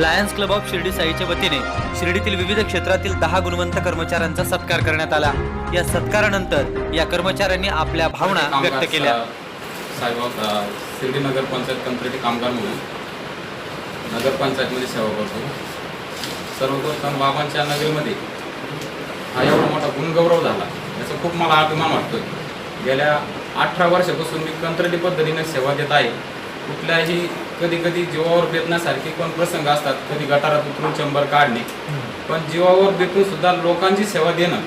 Lions club of Shirdi साईच्या वतीने शिर्डीतील विविध क्षेत्रातील दहा गुणवंत कर्मचाऱ्यांचा सत्कार करण्यात आला. या सत्कारानंतर या कर्मचाऱ्यांनी आपल्या भावना व्यक्त केल्या. साहेब शिर्डी नगर पंचायत कंत्राटी कामगार म्हणून नगरपंचायतमध्ये सेवा करतो. सर्वप्रथम बाबांच्या नगरीमध्ये हा एवढा मोठा गुणगौरव झाला. याचा खूप मला अभिमान वाटतोय. गेल्या अठरा वर्षापासून मी कंत्राटी पद्धतीने सेवा देत आहे. कुठल्याही कधी कधी जीवावर बेतण्यासारखे पण प्रसंग असतात. कधी गटारात उतरून चंबर काढणे. पण जीवावर बेतून सुद्धा लोकांची सेवा देणं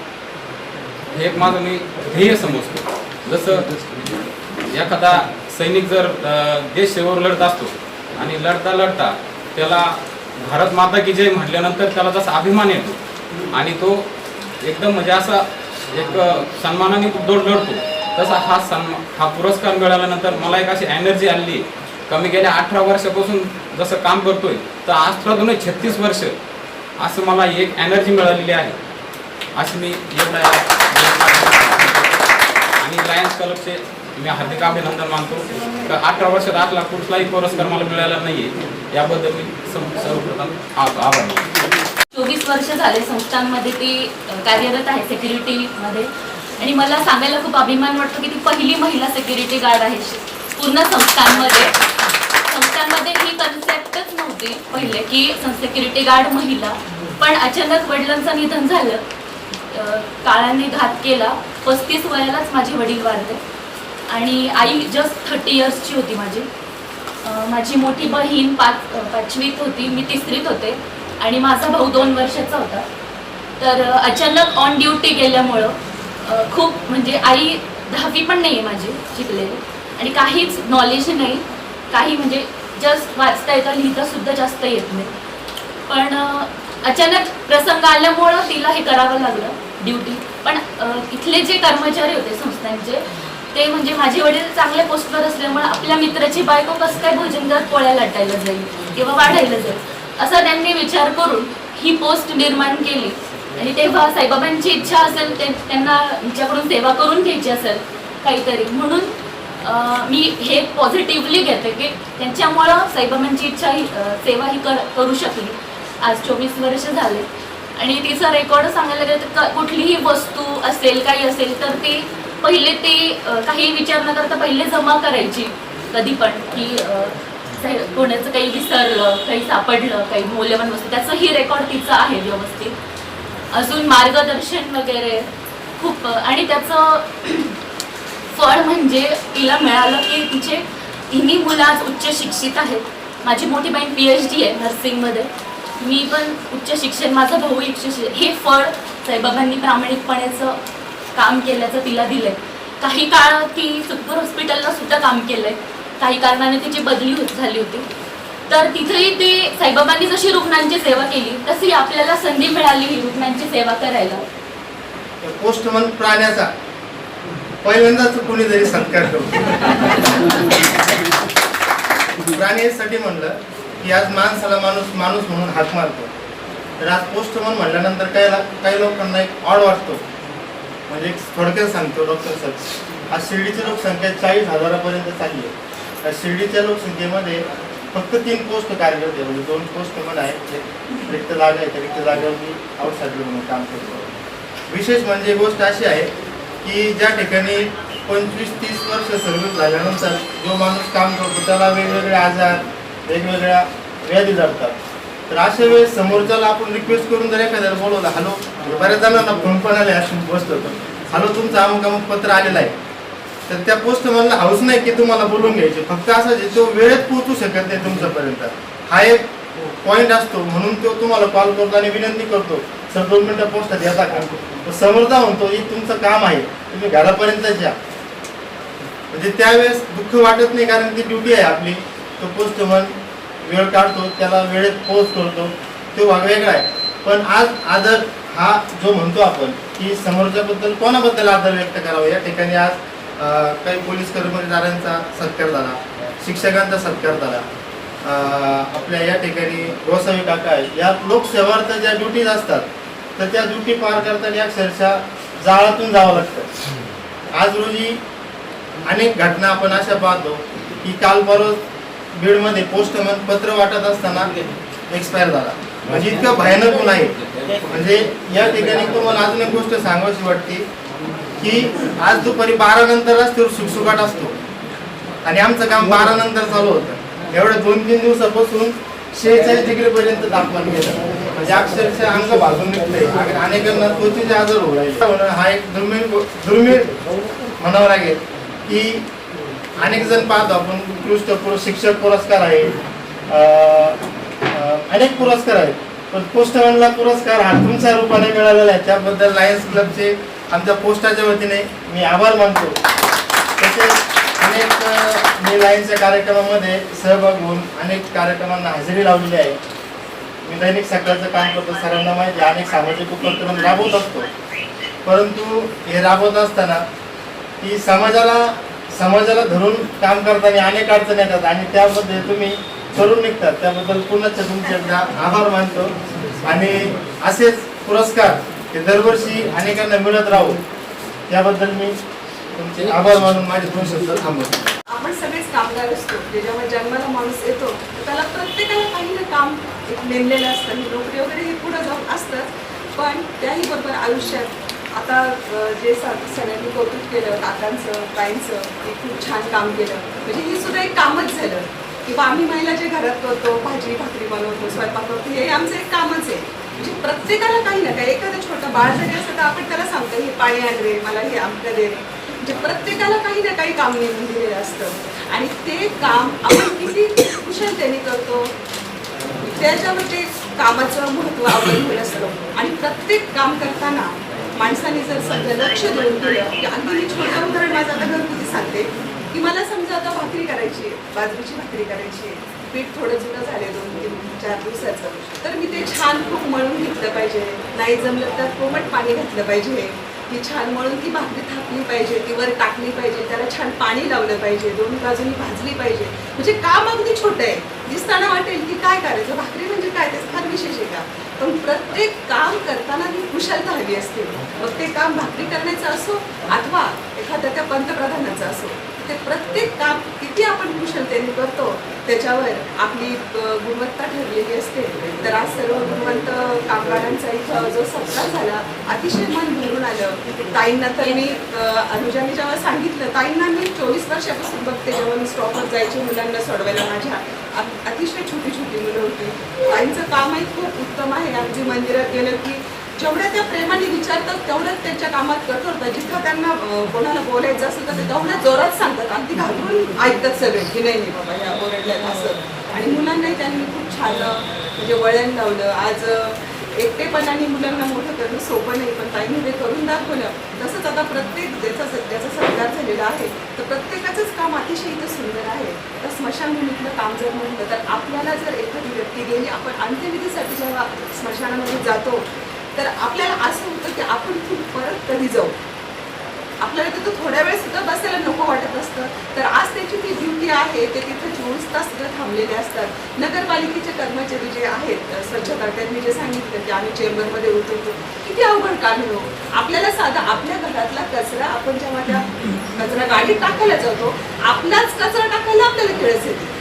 हे एक माझं मी ध्येय समजतो. जसं एखादा सैनिक जर देश सेवेवर लढत असतो आणि लढता लढता त्याला भारत माता की जय म्हटल्यानंतर त्याला जसा अभिमान येतो आणि तो एकदम म्हणजे असा एक सन्मानाने दौड लढतो. तसा हा सन्मा हा पुरस्कार मिळाल्यानंतर मला एक अशी एनर्जी आली कमी गेल्या अठरा वर्षापासून जसं काम करतोय तर आज दोन छत्तीस वर्ष असं मला एक एनर्जी मिळालेली आहे. अशी मी एवढ्या आणि लायन्स क्लबचे मी हार्दिक अभिनंदन मानतो. तर अठरा वर्षात आठला कुठलाही पुरस्कार मला मिळाला नाहीये. याबद्दल मी सर्वप्रथम आभार मानतो चोवीस वर्ष झाले संस्थांमध्ये ती कार्यरत आहे सेक्युरिटीमध्ये आणि मला सांगायला खूप अभिमान वाटतो की ती पहिली महिला सेक्युरिटी गार्ड आहे. पूर्ण संस्थांमध्ये. संस्थांमध्ये ही कन्सेप्टच नव्हती पहिले की सेक्युरिटी गार्ड महिला. पण अचानक वडिलांचं निधन झालं. काळाने घात केला. पस्तीस वयालाच माझे वडील वारले. आणि आई जस्ट थर्टी इयर्सची होती माझी. माझी मोठी बहीण पाच पाचवीत होती. मी तिसरीत होते. आणि माझा भाऊ दोन वर्षाचा होता. तर अचानक ऑन ड्युटी गेल्यामुळं खूप म्हणजे आई दहावी पण नाही आहे माझी शिकलेली. आणि काहीच नॉलेज नाही. काही म्हणजे जस्ट वाचता येतं लिहिता सुद्धा जास्त येत नाही. पण अचानक प्रसंग आल्यामुळं तिला हे करावं लागलं ड्युटी पण इथले जे कर्मचारी होते संस्थांचे ते म्हणजे माझे वडील चांगल्या पोस्टवर असल्यामुळे आपल्या मित्राची बायको कसं काय भोजनदार पोळ्या लाटायला जाईल किंवा वाढायला जाईल असा त्यांनी विचार करून ही पोस्ट निर्माण केली. आणि तेव्हा साईबाबांची इच्छा असेल ते त्यांना हिच्याकडून सेवा करून घ्यायची असेल काहीतरी. म्हणून मी हे पॉझिटिव्हली घेते की त्यांच्यामुळं साईबाबांची इच्छा ही सेवा ही कर करू शकली. आज चोवीस वर्ष झाले. आणि तिचा रेकॉर्ड सांगायला गेलं तर कुठलीही वस्तू असेल काही असेल तर ती पहिले ती काही विचार न करता पहिले जमा करायची. कधी पण की कोणाचं काही विसरलं काही सापडलं काही मौल्यवान वस्तू त्याचंही रेकॉर्ड तिचं आहे व्यवस्थित. अजून मार्गदर्शन वगैरे खूप आणि त्याचं फळ म्हणजे तिला मिळालं की तिचे तिन्ही मुलं आज उच्च शिक्षित आहेत. माझी मोठी बहीण पी एच डी आहे नर्सिंगमध्ये मी पण उच्च शिक्षण माझा भाऊ उच्च शिक्षण हे फळ साईबाबांनी प्रामाणिकपणेचं काम केल्याचं तिला दिलंय. काही काळ ती सुखपूर हॉस्पिटलला सुद्धा काम केलंय. काही कारणाने तिची बदली होत झाली होती. तर तिथेही ते साईबाबांनी जशी रुग्णांची सेवा केली तशी आपल्याला संधी मिळाली ही रुग्णांची सेवा करायला. पोस्टमन प्राण्याचा. पहिल्यांदाच कोणीतरी सत्कार करतो प्राण्यासाठी म्हणलं की आज माणसाला माणूस माणूस म्हणून हात मारतो. तर आज पोस्टमन म्हणल्यानंतर काही ला- काही लोकांना एक ऑड वाटतो. म्हणजे एक थोडक्यात सांगतो डॉक्टर सर आज शिर्डीची लोकसंख्या चाळीस हजारापर्यंत चालली आहे. त्या शिर्डीच्या लोकसंख्येमध्ये फक्त तीन पोस्ट कार्यरत आहे म्हणजे दोन पोस्टमन आहेत रिक्त जागा आहे त्या रिक्त जागेवर मी म्हणून काम करतो विशेष म्हणजे गोष्ट अशी आहे की ज्या ठिकाणी पंचवीस तीस वर्ष सर्व्हिस झाल्यानंतर जो माणूस काम करतो त्याला वेगवेगळे आजार वेगवेगळ्या व्याधी जातात तर अशा वेळेस समोरच्याला आपण रिक्वेस्ट करून जर एखाद्याला बोलवलं हॅलो बऱ्याच जणांना फोन पण आले अशी गोष्ट होतं. हॅलो तुमचं अमुक अमुक पत्र आलेलं आहे. तर त्या पोस्ट मला हाऊस नाही की तुम्हाला बोलून घ्यायचे फक्त असं जे तो वेळेत पोहोचू शकत नाही तुमच्यापर्यंत. हा एक पॉईंट असतो म्हणून तो तुम्हाला कॉल करतो आणि विनंती करतो. सर दोन मिनिटं पोस्टात येता का तो समोरचा म्हणतो हे तुमचं काम आहे. तुम्ही घरापर्यंत या म्हणजे त्यावेळेस दुःख वाटत नाही कारण ती ड्युटी आहे आपली. तो पोस्टमन वेळ काढतो त्याला वेळेत पोच करतो. तो भाग वेगळा आहे. पण आज आदर हा जो म्हणतो आपण की समोरच्याबद्दल कोणाबद्दल आदर व्यक्त करावा? या ठिकाणी आज काही पोलीस कर्मचाऱ्यांचा सत्कार झाला. शिक्षकांचा सत्कार झाला. आपल्या या ठिकाणी गोसावी काका आहे या लोकसेवार्थ ज्या ड्युटीज असतात तर त्या ड्युटी पार करताना अक्षरशः जाळातून जावं लागतं. आज रोजी अनेक घटना आपण अशा पाहतो की काल परत बीडमध्ये पोस्टमन पत्र वाटत असताना एक्सपायर झाला. म्हणजे इतकं भयानक गुन्हा आहे. म्हणजे या ठिकाणी तुम्हाला अजून एक गोष्ट सांगावीशी वाटते की आज दुपारी बारा नंतर रस्त्यावर सुकसुकाट असतो. आणि आमचं काम बारा नंतर चालू होतं. एवढं दोन तीन दिवसापासून शेहेचाळीस डिग्री पर्यंत तापमान गेलं. म्हणजे अक्षरशः अंग भाजून निघते अनेकांना त्वचेचे आजार होऊ राहिले हा एक दुर्मिळ दुर्मिळ म्हणावं लागेल की अनेक जण पाहतो आपण उत्कृष्ट शिक्षक पुरस्कार आहे. अनेक पुरस्कार आहेत. पण पोस्टमॅनला पुरस्कार हा तुमच्या रूपाने मिळालेला आहे. त्याबद्दल लायन्स क्लबचे आमच्या पोस्टाच्या वतीने मी आभार मानतो. तसेच अनेक मी लायन्सच्या कार्यक्रमामध्ये सहभाग होऊन अनेक कार्यक्रमांना हजेरी लावलेली आहे. मी दैनिक सकाळचं काम करतो सर्वांना माहिती आहे, अनेक सामाजिक उपक्रम राबवत असतो. परंतु हे राबवत असताना की समाजाला समाजाला धरून काम करताना अनेक अडचणी येतात आणि त्यामध्ये तुम्ही करून निघतात. त्याबद्दल पुन्हा तुमचे एकदा आभार मानतो. आणि असेच पुरस्कार हे दरवर्षी अनेकांना मिळत राहू. त्याबद्दल मी तुमचे आभार मानून माझे दोन शब्द थांबवतो. आपण सगळेच कामगार असतो. ज्याच्यामुळे जन्माला माणूस येतो त्याला प्रत्येकाला काही ना काम. एक नेमलेलं असतं. ही नोकरी वगैरे हे पुढं जाऊन असतं पण त्याही बरोबर आयुष्यात आता जे सगळ्यांनी कौतुक केलं काकांचं ताईंचं हे खूप छान काम केलं. म्हणजे हे सुद्धा एक कामच झालं. किंवा आम्ही महिला जे घरात करतो भाजी भाकरी बनवतो स्वयंपाक करतो हे आमचं एक कामच आहे. म्हणजे प्रत्येकाला काही ना काही एखादं छोटं बाळ जरी असतं तर आपण त्याला सांगतो हे पाणी आण रे मला हे आमकं दे. रे म्हणजे प्रत्येकाला काही ना काही काम नेमून दिलेलं असतं. आणि ते काम आपण किती कुशलतेने करतो त्याच्यावर ते कामाचं महत्त्व अवलंबून असतं. आणि प्रत्येक काम करताना माणसाने जर सध्या लक्ष देऊन केलं की अगदी मी छोटं उदाहरण माझं आता घरगुती सांगते. की मला समजा आता भाकरी करायची आहे बाजरीची भाकरी करायची आहे. पीठ थोडं जुनं झाले दोन तीन चार दिवसाचं. तर मी ते छान खूप मळून घेतलं पाहिजे. नाही जमलं तर कोमट पाणी घातलं पाहिजे. ती छान मळून ती भाकरी थापली पाहिजे ती वर टाकली पाहिजे त्याला छान पाणी लावलं पाहिजे दोन्ही बाजूनी भाजली पाहिजे. म्हणजे काम अगदी छोटं आहे. दिसताना वाटेल की काय करायचं भाकरी म्हणजे काय? ते फार विशेष आहे का? पण प्रत्येक काम करताना ती कुशलता हवी असते. मग ते काम भाकरी करण्याचं असो अथवा एखाद्या त्या पंतप्रधानाचं असो. ते प्रत्येक काम किती आपण कुशलतेने करतो त्याच्यावर आपली गुणवत्ता ठरलेली असते. तर आज सर्व गुणवंत कामगारांचा इथं जो सत्कार झाला अतिशय मन भरून आलं. ताईंना तर मी अनुजाने जेव्हा सांगितलं ताईंना मी चोवीस वर्षापासून बघते जेव्हा मी स्टॉपवर जायचे मुलांना सोडवायला माझ्या. अतिशय छोटी छोटी मुलं होती. ताईंचं कामही खूप उत्तम आहे. अगदी मंदिरात गेलं की जेवढ्या त्या प्रेमाने विचारतात तेवढंच त्यांच्या कामात कठोरता जिथं त्यांना कोणाला बोलायचं असेल तर ते तेवढ्या जोरात सांगतात. आणि ती घाबरून ऐकतात सगळे की नाही नाही बाबा ह्या ओरडल्यात असं. आणि मुलांनाही त्यांनी खूप छान म्हणजे वळण लावलं. आज एकटेपणाने मुलांना मोठं करणं सोपं नाही पण ताईने ते करून दाखवलं तसंच आता प्रत्येक ज्याचा ज्याचा सरकार झालेला आहे तर प्रत्येकाचंच काम अतिशय इथं सुंदर आहे. तर स्मशानभूमीतलं काम जर म्हटलं तर आपल्याला जर एखादी व्यक्ती गेली आपण अंत्यविधीसाठी जेव्हा स्मशानामध्ये जातो तर आपल्याला असं होतं की आपण खूप परत कधी जाऊ. आपल्याला तिथं थोड्या वेळ सुद्धा बसायला नको वाटत असतं. तर आज त्याची ती ड्युटी आहे ते तिथं चोवीस तास सुद्धा थांबलेले असतात. नगरपालिकेचे कर्मचारी जे आहेत स्वच्छता त्यांनी जे सांगितलं की आम्ही चेंबरमध्ये उतरतो. किती अवघड काम हो. आपल्याला साधा आपल्या घरातला कचरा आपण जेव्हा त्या कचरा गाडीत टाकायला जातो आपलाच कचरा टाकायला आपल्याला खेळच येते.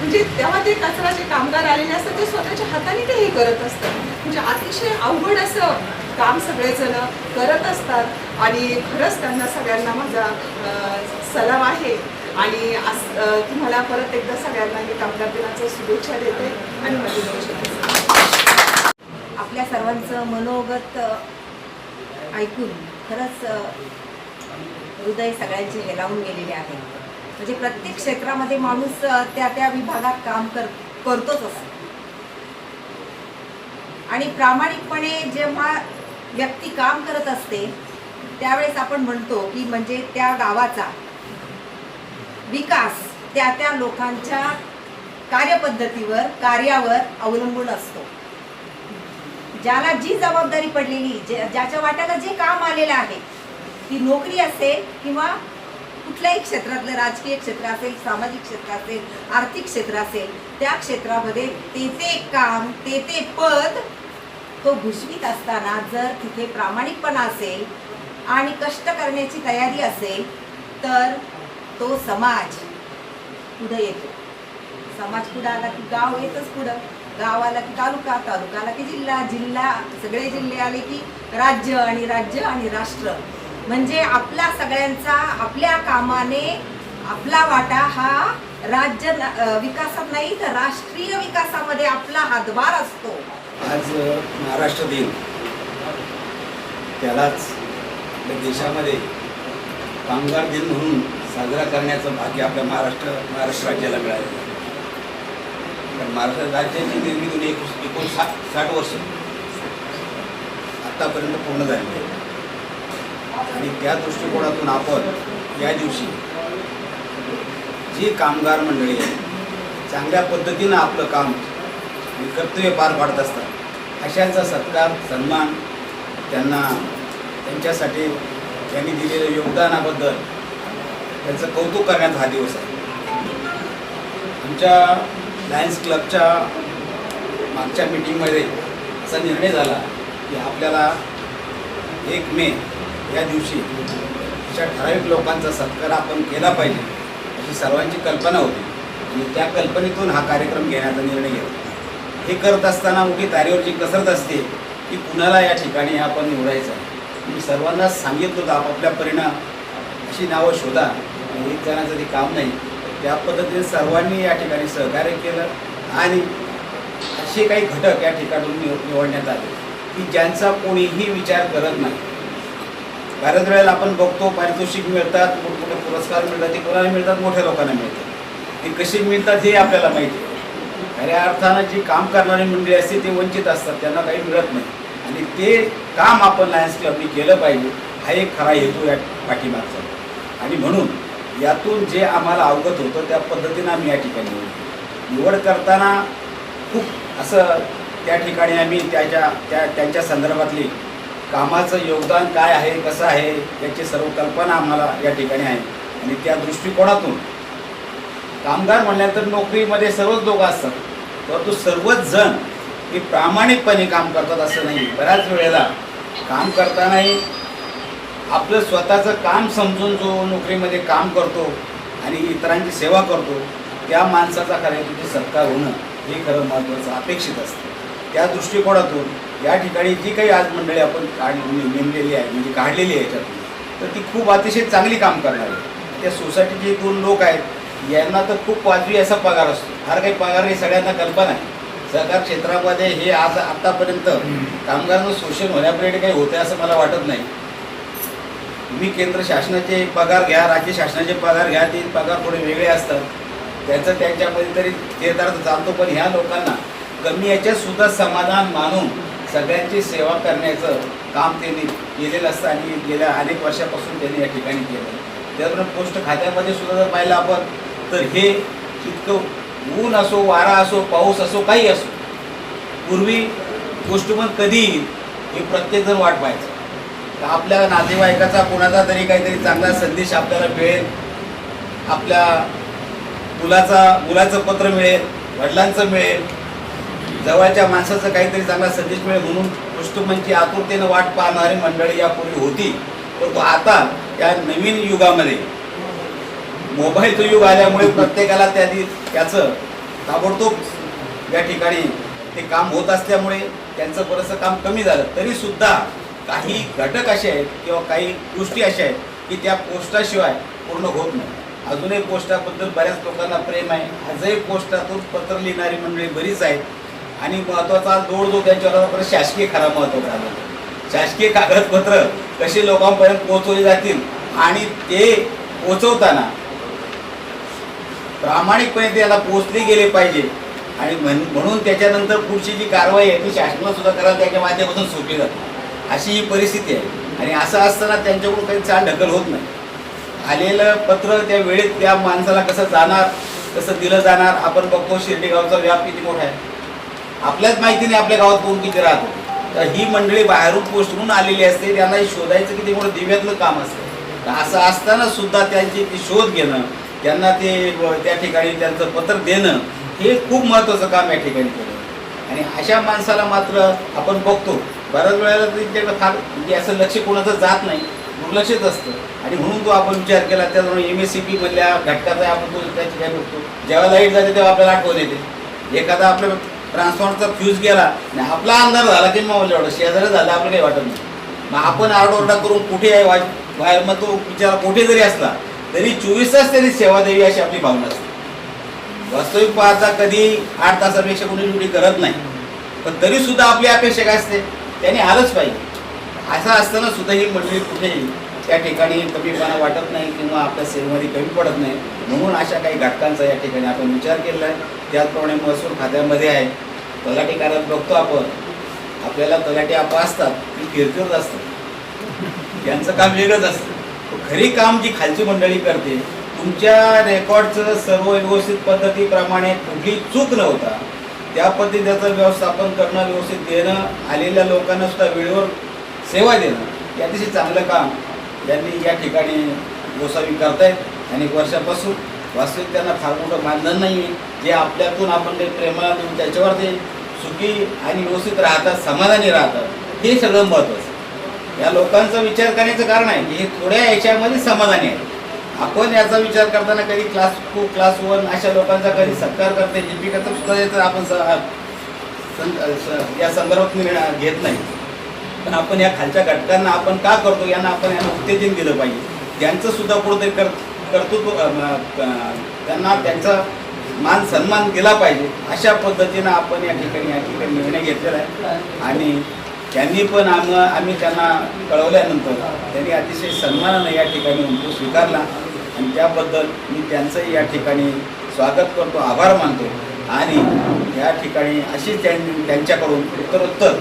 म्हणजे तेव्हा ते कचराचे कामगार आलेले असतात ते स्वतःच्या हाताने ते हे करत असतात. म्हणजे अतिशय अवघड असं काम सगळेजण करत असतात. आणि खरंच त्यांना सगळ्यांना माझा सलाम आहे. आणि आस- तुम्हाला परत एकदा सगळ्यांना मी कामगार दिनाचं शुभेच्छा देते आणि माझी आपल्या सर्वांचं मनोगत ऐकून खरंच हृदय सगळ्यांचे हेलावून गेलेले आहे. म्हणजे प्रत्येक क्षेत्रामध्ये माणूस त्या त्या विभागात काम कर करतोच असतो. आणि प्रामाणिकपणे जेव्हा व्यक्ती काम करत असते त्यावेळेस आपण म्हणतो की म्हणजे त्या गावाचा विकास त्या त्या लोकांच्या कार्यपद्धतीवर कार्यावर अवलंबून असतो. ज्याला जी जबाबदारी पडलेली ज्याच्या वाट्याला जे काम आलेलं आहे ती नोकरी असेल किंवा कुठल्याही क्षेत्रातलं राजकीय क्षेत्र असेल सामाजिक क्षेत्र असेल आर्थिक क्षेत्र असेल त्या क्षेत्रामध्ये ते ते काम ते ते पद तो भूषवित असताना जर तिथे प्रामाणिकपणा असेल आणि कष्ट करण्याची तयारी असेल तर तो समाज पुढे येतो. समाज पुढे आला की गाव येतच पुढं. गाव आला की तालुका तालुका आला की जिल्हा. जिल्हा सगळे जिल्हे आले की राज्य आणि राज्य आणि राष्ट्र. म्हणजे आपला सगळ्यांचा आपल्या कामाने आपला वाटा हा राज्य विकासात नाही तर राष्ट्रीय विकासामध्ये आपला हातभार असतो. आज महाराष्ट्र दिन. त्यालाच आपल्या देशामध्ये कामगार दिन म्हणून साजरा करण्याचं भाग्य आपल्या महाराष्ट्र महाराष्ट्र राज्याला मिळालं कारण महाराष्ट्र राज्याची निर्मिती एकोणसाठ साठ साठ वर्ष आत्तापर्यंत पूर्ण झालेली आहे. आणि त्या दृष्टिकोनातून आपण या दिवशी जी कामगार मंडळी आहे चांगल्या पद्धतीनं आपलं काम आणि कर्तव्य पार पाडत असतात अशांचा सत्कार सन्मान त्यांना त्यांच्यासाठी त्यांनी दिलेल्या योगदानाबद्दल त्यांचं कौतुक करण्याचा हा दिवस आहे. आमच्या लायन्स क्लबच्या मागच्या मीटिंगमध्ये असा निर्णय झाला की आपल्याला एक मे या दिवशी अशा ठराविक लोकांचा सत्कार आपण केला पाहिजे अशी सर्वांची कल्पना होती. आणि त्या कल्पनेतून हा कार्यक्रम घेण्याचा निर्णय घेतला. हे करत असताना मोठी तारेवरची कसरत असते की कुणाला या ठिकाणी आपण निवडायचं मी सर्वांना सांगितलं होतं आपापल्या परिणाम अशी नावं शोधा. एक जणाचं ते काम नाही त्या पद्धतीने सर्वांनी या ठिकाणी सहकार्य केलं. आणि असे काही घटक या ठिकाणून निव- निवडण्यात आले की ज्यांचा कोणीही विचार करत नाही. बऱ्याच वेळेला आपण बघतो पारितोषिक मिळतात मोठमोठे पुरस्कार मिळतात ते कोणाला मिळतात? मोठ्या लोकांना मिळतात. ते कसे मिळतात हे आपल्याला माहिती आहे. खऱ्या अर्थानं जी काम करणारी मंडळी असते ते वंचित असतात त्यांना काही मिळत नाही. आणि ते काम आपण लायन्स क्लबनी केलं पाहिजे हा एक खरा हेतू या पाठीमागचा आणि म्हणून यातून जे आम्हाला अवगत होतं त्या पद्धतीनं आम्ही या ठिकाणी निवड करताना खूप असं त्या ठिकाणी आम्ही त्याच्या त्या त्यांच्या संदर्भातली कामाचं योगदान काय आहे कसं आहे याची सर्व कल्पना आम्हाला या ठिकाणी आहे. आणि त्या दृष्टिकोनातून कामगार म्हणल्यानंतर नोकरीमध्ये सर्वच लोक असतात. परंतु सर्वच जण हे प्रामाणिकपणे काम करतात असं नाही. बऱ्याच वेळेला काम करतानाही आपलं स्वतःचं काम समजून जो नोकरीमध्ये काम करतो आणि इतरांची सेवा करतो त्या माणसाचा खऱ्या तिथे सत्कार होणं हे खरं महत्त्वाचं अपेक्षित असतं. त्या दृष्टिकोनातून या ठिकाणी जी काही आज मंडळी आपण काढ नेमलेली आहे म्हणजे काढलेली आहे याच्यातून तर ती खूप अतिशय चांगली काम करणार आहे. त्या सोसायटीचे दोन लोक आहेत यांना तर खूप वाजवी असा पगार असतो. फार काही पगार हे सगळ्यांना कल्पना आहे. सहकार क्षेत्रामध्ये हे आज आतापर्यंत कामगारांचं शोषण होण्यापर्यंत काही होते असं मला वाटत नाही. तुम्ही केंद्र शासनाचे पगार घ्या राज्य शासनाचे पगार घ्या ते पगार थोडे वेगळे असतात. त्याचं त्यांच्यामध्ये तरी तेदार्थ चालतो पण ह्या लोकांना कमी याच्यात सुद्धा समाधान मानून सगळ्यांची सेवा करण्याचं काम त्यांनी केलेलं असतं आणि गेल्या अनेक वर्षापासून त्यांनी या ठिकाणी केलं त्याचबरोबर पोस्ट खात्यामध्ये सुद्धा जर पाहिलं आपण तर हे इतकं ऊन असो वारा असो पाऊस असो काही असो पूर्वी पोस्टमन कधी येईल हे प्रत्येकजण वाट पाहायचं तर आपल्या नातेवाईकाचा कोणाचा तरी काहीतरी चांगला संदेश आपल्याला मिळेल आपल्या मुलाचा मुलाचं पत्र मिळेल वडिलांचं मिळेल जवळच्या माणसाचं काहीतरी चांगला संदेश मिळेल म्हणून पोस्टमनची आतुरतेनं वाट पाहणारी मंडळी यापूर्वी होती. परंतु आता या नवीन युगामध्ये मोबाईलचं युग आल्यामुळे प्रत्येकाला त्या त्याचं ताबडतोब या ठिकाणी ते काम होत असल्यामुळे त्यांचं बरंचसं काम कमी झालं. तरी सुद्धा काही घटक असे आहेत किंवा काही गोष्टी अशा आहेत की त्या पोस्टाशिवाय पूर्ण होत नाही. अजूनही पोस्टाबद्दल बऱ्याच लोकांना प्रेम आहे. आजही पोस्टातून पत्र लिहिणारी मंडळी बरीच आहेत. आणि महत्त्वाचा जोड जो त्यांच्यावर परत शासकीय खरा महत्त्वाचा शासकीय कागदपत्र कसे लोकांपर्यंत पोहोचवले जातील आणि ते पोचवताना प्रामाणिकपणे त्याला पोचले गेले पाहिजे. आणि म्हण- म्हणून त्याच्यानंतर पुढची जी कारवाई आहे ती शासनाला सुद्धा करायला त्याच्या माध्यमातून सोपी जाते. अशी ही परिस्थिती आहे. आणि असं असताना त्यांच्याकडून काही चाल ढकल होत नाही. आलेलं पत्र त्या वेळेत त्या माणसाला कसं जाणार कसं दिलं जाणार आपण बघतो शिर्डी गावचा व्याप किती मोठा आहे. आपल्याच माहितीने आपल्या गावात कोण किती राहतो? तर ही मंडळी बाहेरून पोस्ट म्हणून आलेली असते त्यांना शोधायचं की ते मोठं दिव्यातलं काम असतं. तर असं असताना सुद्धा त्यांची ती शोध घेणं त्यांना ते त्या ठिकाणी त्यांचं पत्र देणं हे खूप महत्त्वाचं काम या ठिकाणी केलं. आणि अशा माणसाला मात्र आपण बघतो बऱ्याच वेळेला त्यांच्याकडे फार म्हणजे असं लक्ष कोणाचं जात नाही दुर्लक्षित असतं. आणि म्हणून तो आपण विचार केला त्याचबरोबर एम एस सी पी मधल्या घटकाचा आपण तो त्या ठिकाणी बघतो. जेव्हा लाइट जाते तेव्हा आपल्याला आठवण येते. एखादा आपलं ट्रान्सफॉर्मरचा फ्यूज गेला आणि आपला अंधार झाला की मला एवढं. शेजारी झालं आपलं काही वाटत नाही. मग आपण आरडोरडा करून कुठे आहे वा- बाहेर मग तो बिचारा कुठे जरी असला तरी चोवीस तास त्यांनी सेवा द्यावी अशी आपली भावना असते. वास्तविक पाहता कधी आठ तासापेक्षा कोणी ड्युटी करत नाही. पण तरी सुद्धा आपली अपेक्षा काय असते? त्याने आलंच पाहिजे. असं असताना सुद्धा ही मंडळी कुठेही त्या ठिकाणी कमीपणा वाटत नाही किंवा आपल्या सेवेमध्ये कमी पडत नाही. म्हणून अशा काही घटकांचा या ठिकाणी आपण विचार केलेला आहे. त्याचप्रमाणे महसूल खात्यामध्ये आहे. तलाठी कार्यात बघतो आपण. आपल्याला तलाठी आप असतात ती किरकिरत असतात. यांचं काम वेगळंच असतं. खरी काम जी खालची मंडळी करते तुमच्या रेकॉर्डचं सर्व व्यवस्थित पद्धतीप्रमाणे कुठली चूक नव्हता. त्या पद्धतीचं व्यवस्थापन करणं व्यवस्थित देणं आलेल्या लोकांना सुद्धा वेळेवर सेवा देणं हे अतिशय चांगलं काम. यांनी या ठिकाणी गोसावी करतायत. अनेक वर्षापासून वास्तविक त्यांना फार मोठं मानधन नाही आहे जे आपल्यातून आपण ते प्रेमाला देऊन त्याच्यावर ते सुखी आणि व्यवस्थित राहतात समाधानी राहतात हे सगळं महत्त्वाचं या लोकांचा विचार करण्याचं कारण आहे की हे थोड्या याच्यामध्ये समाधानी आहे आपण याचा विचार करताना कधी क्लास टू क्लास वन अशा लोकांचा कधी सत्कार करते लिपिकाचा सुद्धा याचा आपण स- सं- या संदर्भात निर्णय घेत नाही. पण आपण या खालच्या घटकांना आपण का करतो यांना आपण यांना उत्तेजन दिलं पाहिजे. त्यांचं सुद्धा कुठंतरी कर कर्तृत्व त्यांना त्यांचा मान सन्मान दिला पाहिजे अशा पद्धतीनं आपण या ठिकाणी या ठिकाणी निर्णय घेतलेला आहे. आणि त्यांनी पण आम आम्ही त्यांना कळवल्यानंतर त्यांनी अतिशय सन्मानानं या ठिकाणी तो स्वीकारला. आणि त्याबद्दल मी त्यांचंही या ठिकाणी स्वागत करतो आभार मानतो. आणि या ठिकाणी अशीच त्यां त्यांच्याकडून उत्तरोत्तर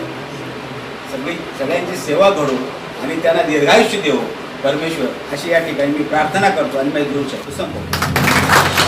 सगळी सगळ्यांची सेवा घडो आणि त्यांना दीर्घायुष्य देऊ. परमेश्वर अशी या ठिकाणी मी प्रार्थना करतो आणि माझी देऊ शकतो संपवतो